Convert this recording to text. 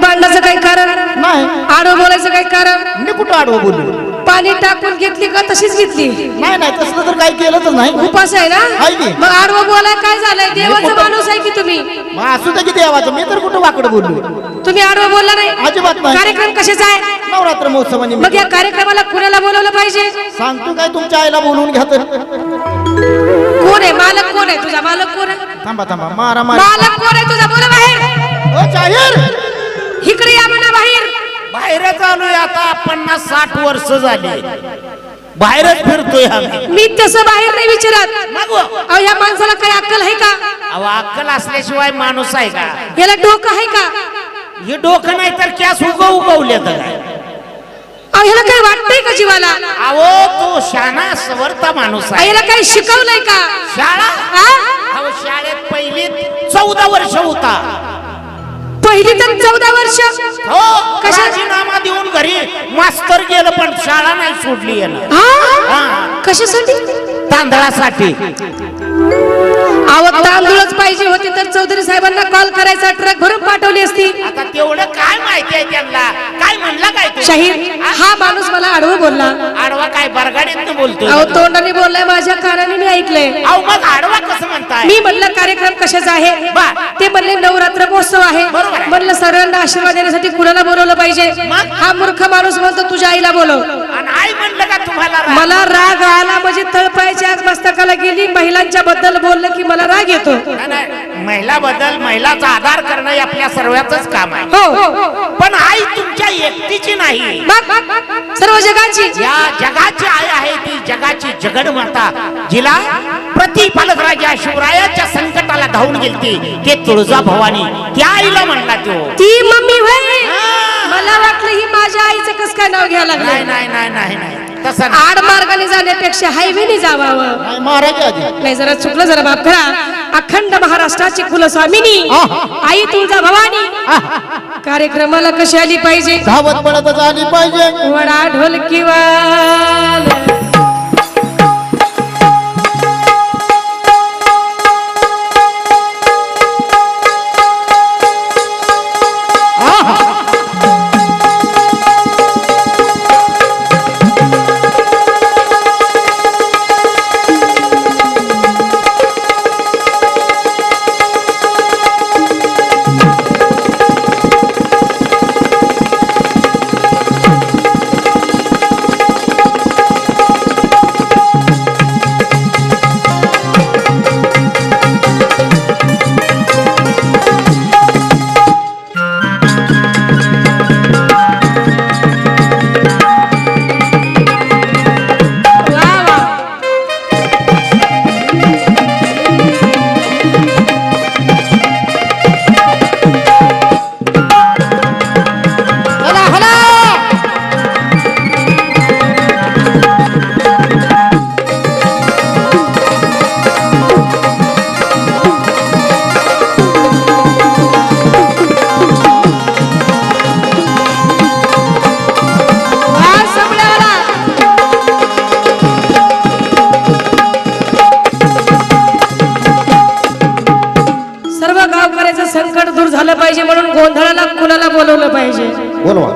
भांडणाचं काही कारण? नाही. आडवं बोलायचं काही कारण? मी कुठं आडवं बोललो पाणी टाकून घेतली का तशीच घेतली? नाही नाही तसलं तर काही केलंच नाही. उपास आहे आहे की? ना मग आडवं बोलाय काय झालंय? देवाचा माणूस आहे की तुम्ही? मग असू दे की देवाचं. मी तर कुठं वाकडं बोललो तुम्ही आडवं बोलला नाही? अजिबात नाही. कार्यक्रम कशाचा आहे? नवरात्र महोत्सवानी मग या कार्यक्रमाला कुणाला बोलवलं पाहिजे? सांगतो काय तुमच्या आईला बोलवून घ्या तर. कोण आहे? मालक कोण आहे? तुझा मालक कोण आहे? थांबा थांबा. मारा मारा. मालक कोण आहे? तुझा बोला बाहेर ओ जाहीर! इकडे या म्हणा बाहेर. बाहेरच आलोय आता पन्नास साठ वर्ष झाली. बाहेरच फिरतोय आम्ही. मी तसं बाहेर नाही विचारत. अहो या माणसाला काही अक्कल आहे का? अहो, अक्कल असल्याशिवाय माणूस आहे का? याला डोकं आहे का? हे डोकं नाही तर कॅस उग उगवले तर काय? अहो ह्याला काही वाटतंय का जीवाला? अहो तो शाना सवरता माणूस आहे. याला काही शिकवलंय का? शाळा? हा? अहो शाळेत पहिलीत चौदा वर्ष होता. पहिली तर चौदा वर्ष. हो राजीनामा देऊन घरी मास्तर गेलं पण शाळा नाही सोडली यानं. हा? कशासाठी? तांदळासाठी. अहो तांदूळच पाहिजे होते. तर चौधरी साहेबांना कॉल करायचा ट्रक भरून पाठवली असती. आता तेवढं काय माहिती आहे त्यांना? काय म्हणला काय तू? शाहीर हा माणूस मला आडवं बोलला. आडवा काय बरगाडीत बोलतोय? अहो तोंडाने बोललाय माझ्या कानाने मी ऐकलंय. अहो मग आडवा कसं म्हणताय? मी म्हणलं कार्यक्रम कशाचा आहे? बा. ते म्हणले नवरात्र महोत्सव आहे. बरोबर आहे. म्हणलं सर्वांना आशीर्वाद देण्यासाठी कुणाला बोलवलं पाहिजे? हा मूर्ख माणूस म्हणतो तुझ्या आईला बोलव. आणि आई म्हणलं का तुम्हाला राग? मला राग आला म्हणजे तळपायच्या आज मस्तकाला गेली. महिलांच्या बद्दल बोललं की मला राग येतो. महिला बद्दल महिलाचा आधार करणं हे आपल्या सर्वांच काम आहे. हो. पण आई तुमच्या एकटीची नाही. सर्व जगाची? या जगाची आई आहे ती जगाची जगड माता जिला प्रतिपालक राजा शिवरायाच्या संकटाला धावून गेलती. ते तुळजा भवानी त्या आईला म्हणला तो. ती मम्मी होय. मला वाटलं ही माझ्या आईचं कस काय नाव घ्यायला नाही नाही नाही नाही. आड मार्गाने जाण्यापेक्षा हायवेने जावावं. नाही महाराज आधी नाही जरा चुकलं जरा माफ करा. अखंड महाराष्ट्राची कुलस्वामिनी आई तुळजा भवानी कार्यक्रमाला कशी आली पाहिजे? धावत पळतच आली पाहिजे. वडा ढोलकीवा वा बोलवलं पाहिजे. बोलवा.